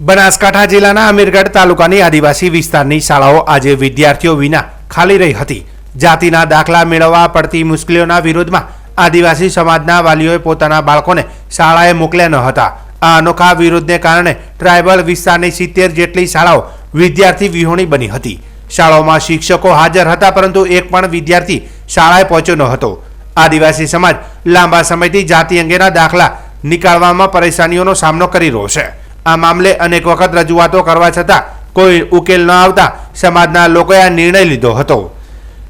બનાસકાંઠા જિલ્લાના અમીરગઢ તાલુકાની આદિવાસી વિસ્તારની શાળાઓ આજે વિદ્યાર્થીઓ વિના ખાલી રહી હતી. જાતિના દાખલા મેળવવા પડતી મુશ્કેલીઓના વિરોધમાં આદિવાસી સમાજના વાલીઓએ પોતાના બાળકોને શાળાએ મોકલ્યા ન હતા. આ અનોખા વિરોધને કારણે ટ્રાયબલ વિસ્તારની સિત્તેર જેટલી શાળાઓ વિદ્યાર્થી વિહોણી બની હતી. શાળાઓમાં શિક્ષકો હાજર હતા, પરંતુ એક પણ વિદ્યાર્થી શાળાએ પહોંચ્યો ન હતો. આદિવાસી સમાજ લાંબા સમયથી જાતિ અંગેના દાખલા નીકાળવામાં પરેશાનીઓનો સામનો કરી રહ્યો છે. આ મામલે અનેક વખત રજૂઆતો કરવા છતાં કોઈ ઉકેલ ન આવતા સમાજના લોકોએ આ નિર્ણય લીધો હતો.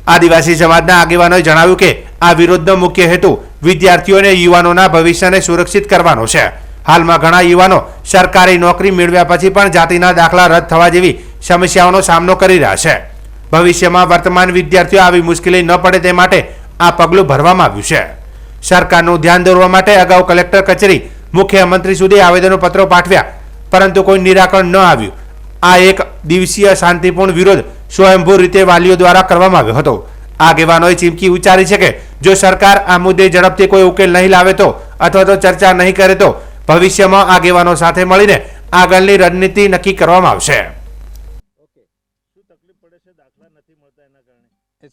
આદિવાસી સમાજના આગેવાનોએ જણાવ્યું કે આ વિરોધનો મુખ્ય હેતુ વિદ્યાર્થીઓ અને યુવાનોના ભવિષ્યને સુરક્ષિત કરવાનો છે. હાલમાં ઘણા યુવાનો સરકારી નોકરી મેળવ્યા પછી પણ જાતિના દાખલા રદ થવા જેવી સમસ્યાઓનો સામનો કરી રહ્યા છે. ભવિષ્યમાં વર્તમાન વિદ્યાર્થીઓ આવી મુશ્કેલી ન પડે તે માટે આ પગલું ભરવામાં આવ્યું છે. સરકારનું ધ્યાન દોરવા માટે અગાઉ કલેક્ટર કચેરી મુખ્યમંત્રી સુધી આવેદનપત્રો પાઠવ્યા પરંતુ કોઈ નિરાકરણ ન આવ્યું. આ એક દિવસીય શાંતિપૂર્ણ વિરોધ સ્વયંભૂ રીતે વાલીઓ દ્વારા કરવામાં આવ્યો હતો. આગેવાનોએ ચીમકી ઉચ્ચારી છે કે, જો સરકાર આ મુદ્દે ઝડપથી કોઈ ઉકેલ નહીં લાવે તો, અથવા તો ચર્ચા નહીં કરે તો, ભવિષ્યમાં આગેવાનો સાથે મળીને આગળની રણનીતિ નક્કી કરવામાં આવશે.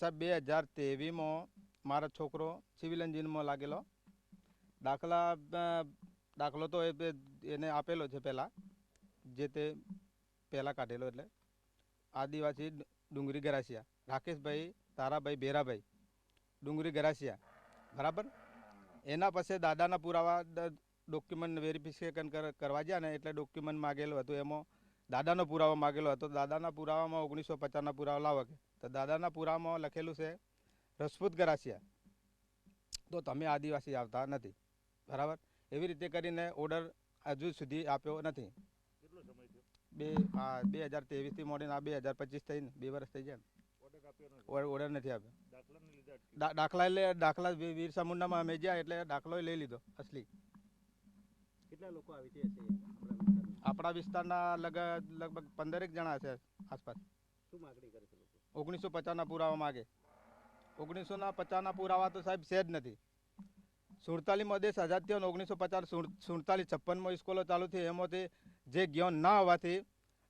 સાહેબ, બે હજાર તેવીસમાં મારો છોકરો સિવિલ એન્જિનમાં લાગેલો. દાખલા દાખલો તો એને આપેલો છે પહેલાં. જે તે પહેલાં કાઢેલો એટલે, આદિવાસી ડુંગરી ગરાસિયા. રાકેશભાઈ, તારાભાઈ, ભેરાભાઈ, ડુંગરી ગરાસિયા. બરાબર? એના પછી દાદાના પુરાવા ડોક્યુમેન્ટ વેરિફિકેશન કરવા ગયા ને એટલે ડોક્યુમેન્ટ માગેલું હતું. એમાં દાદાનો પુરાવો માગેલો હતો. દાદાના પુરાવામાં ઓગણીસો પચાસના પુરાવા લાવો કે. તો દાદાના પુરાવામાં લખેલું છે, રસપૂત ગરાસિયા. તો તમે આદિવાસી આવતા નથી. બરાબર? એવી રીતે કરીને ઓર્ડર હજુ સુધી આપ્યો નથી. બે આ બે હજાર ત્રેવીસથી મોડીને આ બે હજાર પચીસ થઈને બે વર્ષ થઈ જાય ઓર્ડર નથી ને આપ્યો દાખલા એટલે દાખલા વીર સામુંડામાં અમે ગયા એટલે દાખલો લઈ લીધો અસલી. કેટલા લોકો આવી છે આપણા વિસ્તારના લગ લગભગ પંદરેક જણા છે આસપાસ. શું માગણી કરે છે લોકો? ઓગણીસો પચાસના પુરાવા માગે. ઓગણીસોના પચાસના પુરાવા તો સાહેબ છે જ નથી. સુડતાલીસમાં દેશ આઝાદ થયો ને ઓગણીસો પચાસ સુડતાલીસ છપ્પનમાં સ્કૂલો ચાલુ થઈ એમાંથી જે જ્ઞાન ના હોવાથી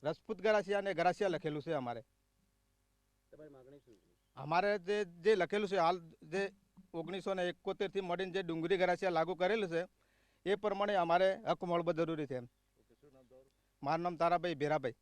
રસપૂત ગરાસિયા અને ગરાસિયા લખેલું છે અમારે. અમારે જે જે લખેલું છે હાલ જે ઓગણીસો ને એકોતેરથી મળીને જે ડુંગળી ગરાસિયા લાગુ કરેલું છે એ પ્રમાણે અમારે હક મળવો જરૂરી છે મારું નામ તારાભાઈ ભેરાભાઈ.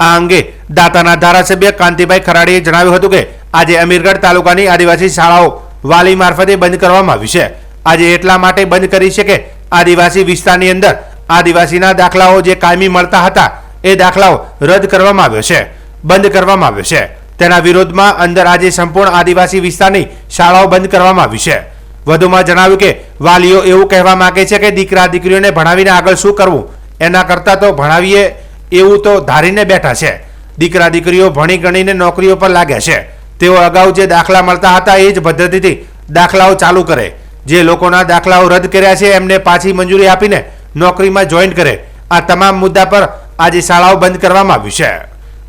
આ અંગે દાતાના ધારાસભ્ય કાંતિભાઈ ખરાડીએ જણાવ્યું હતું કે આજે અમીરગઢ તાલુકાની આદિવાસી શાળાઓ વાલી મારફતે બંધ કરવામાં આવી છે. આજે એટલા માટે બંધ કરી છે કે આદિવાસી વિસ્તારની અંદર આદિવાસીના દાખલાઓ જે કાયમી મળતા હતા, એ દાખલાઓ રદ કરવામાં આવ્યો છે, બંધ કરવામાં આવ્યો છે. તેના વિરોધમાં અંદર આજે સંપૂર્ણ આદિવાસી વિસ્તારની શાળાઓ બંધ કરવામાં આવી છે. વધુમાં જણાવ્યું કે, વાલીઓ એવું કહેવા માંગે છે કે દીકરા દીકરીઓને ભણાવીને આગળ શું કરવું? એના કરતાં તો ભણાવીએ એવું તો ધારીને બેઠા છે. દીકરા દીકરીઓ ભણી ગણીને નોકરીઓ પર લાગ્યા છે. તેઓ અગાઉ જે દાખલા મળતા હતા એ જ પદ્ધતિથી દાખલાઓ ચાલુ કરે. જે લોકોના દાખલાઓ રદ કર્યા છે એમને પાછી મંજૂરી આપીને નોકરીમાં જોઈન કરે. આ તમામ મુદ્દા પર આજે શાળાઓ બંધ કરવામાં આવ્યું છે.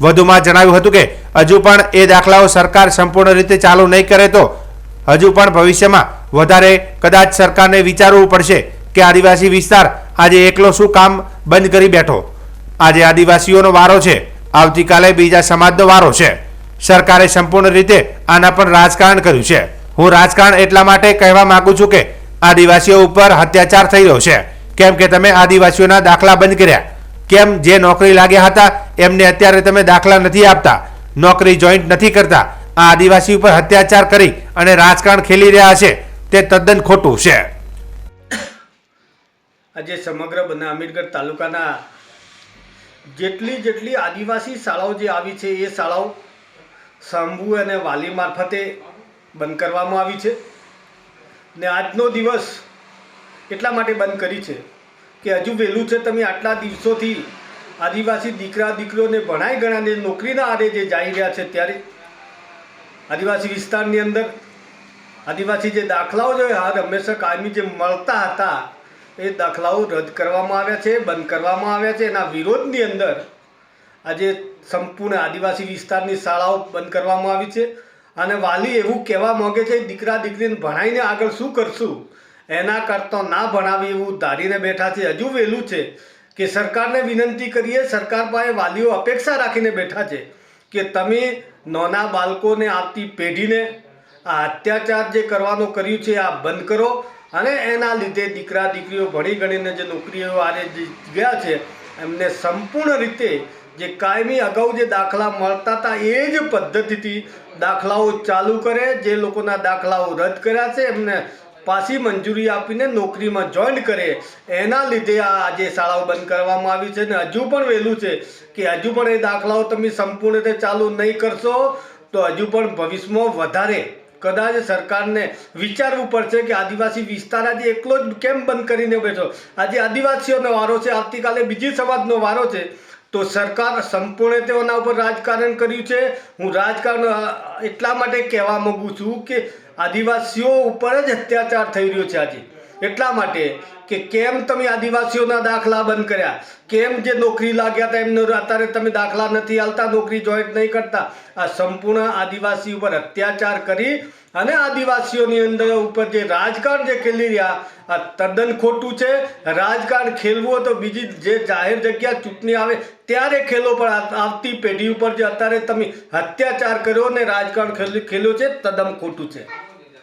વધુમાં જણાવ્યું હતું કે, હજુ પણ એ દાખલાઓ સરકાર સંપૂર્ણ રીતે ચાલુ નહીં કરે તો હજુ પણ ભવિષ્યમાં વધારે કદાચ સરકારને વિચારવું પડશે કે આદિવાસી વિસ્તાર આજે એકલો શું કામ બંધ કરી બેઠો. આજે આદિવાસીઓનો વારો છે. આવતીકાલે બીજા સમાજનો વારો છે. સરકારે સંપૂર્ણ રીતે આના પર રાજકારણ કર્યું છે. હું રાજકારણ એટલા માટે કહેવા માંગુ છું કે, આદિવાસીઓ ઉપર અત્યાચાર થઈ રહ્યો છે. કેમ કે તમે આદિવાસીઓના દાખલા બંધ કર્યા. કેમ જે નોકરી લાગ્યા હતા, એમને અત્યારે તમે દાખલા નથી આપતા. નોકરી જોઈન્ટ નથી કરતા. આ આદિવાસી ઉપર અત્યાચાર કરી અને રાજકારણ ખેલી રહ્યા છે. તે તદ્દન ખોટું છે. આજે સમગ્ર બના અમીરગઢ તાલુકાના જેટલી જેટલી આદિવાસી શાળાઓ જે આવી છે, એ શાળાઓ શંભુ અને વાલી મારફતે બંધ કરવામાં આવી છે. ને આજનો દિવસ એટલા માટે બંધ કરી છે કે હજુ વહેલું છે તમે આટલા દિવસોથી આદિવાસી દીકરા, દીકરીઓને ભણાઈ ગણાને નોકરીના આરે જે જઈ રહ્યા છે ત્યારે આદિવાસી વિસ્તારની અંદર આદિવાસી જે દાખલાઓ જે હાર હંમેશા કાયમી જે મળતા હતા, એ દાખલાઓ રદ કરવામાં આવ્યા છે, બંધ કરવામાં આવ્યા છે. એના વિરોધની અંદર આજે સંપૂર્ણ આદિવાસી વિસ્તારની શાળાઓ બંધ કરવામાં આવી છે. અને વાલી એવું કહેવા માગે છે, દીકરા, દીકરીને ભણાઈને આગળ શું કરશું? એના કરતાં ના ભણાવી એવું ધારીને બેઠા છે. હજુ વહેલું છે કે સરકારને વિનંતી કરીએ, સરકાર પાસે વાલીઓ અપેક્ષા રાખીને બેઠા છે કે તમે નાના બાળકોને આવતી પેઢીને આ અત્યાચાર જે કરવાનું કર્યું છે, આ બંધ કરો અને એના લીધે દીકરા, દીકરીઓ, ભણી ગણીને જે નોકરીઓ આરે ગયા છે, એમને સંપૂર્ણ રીતે જે કાયમી અગાઉ જે દાખલા મળતા હતા એ જ પદ્ધતિથી દાખલાઓ ચાલુ કરે. જે લોકોના દાખલાઓ રદ કર્યા છે, એમને પાછી મંજૂરી આપીને નોકરીમાં જોઈન કરે. એના લીધે આ આજે શાળાઓ બંધ કરવામાં આવી છે ને હજુ પણ વહેલું છે કે હજુ પણ એ દાખલાઓ તમે સંપૂર્ણ રીતે ચાલુ નહીં કરશો તો હજુ પણ ભવિષ્યમાં વધારે. કદાચ સરકારને વિચારવું પડશે કે આદિવાસી વિસ્તાર આજે એકલો જ કેમ બંધ કરીને બેઠો? આજે આદિવાસીઓનો વારો છે, આવતીકાલે બીજી સમાજનો વારો છે. તો સરકાર સંપૂર્ણ તેઓના ઉપર રાજકારણ કર્યું છે. હું રાજકારણ એટલા માટે કહેવા માગું છું કે આદિવાસીઓ ઉપર જ અત્યાચાર થઈ રહ્યો છે આજે. એટલા માટે કે કેમ તમે આદિવાસીઓના દાખલા બંધ કર્યા? કેમ જે નોકરી લાગ્યા હતા એમને અત્યારે તમે દાખલા નથી આલતા, નોકરી જોઈન્ટ નહીં કરતા? આ સંપૂર્ણ આદિવાસી ઉપર અત્યાચાર કરી અને આદિવાસીઓની અંદર ઉપર જે રાજકારણ જે ખેલી રહ્યા, આ તદ્દન ખોટું છે. રાજકારણ ખેલવું તો બીજી જે જાહેર જગ્યા ચૂંટણી આવે ત્યારે ખેલો, પણ આવતી પેઢી ઉપર જે અત્યારે તમે અત્યાચાર કર્યો ને રાજકારણ ખેલ- ખેલ્યો છે, તદ્દન ખોટું છે.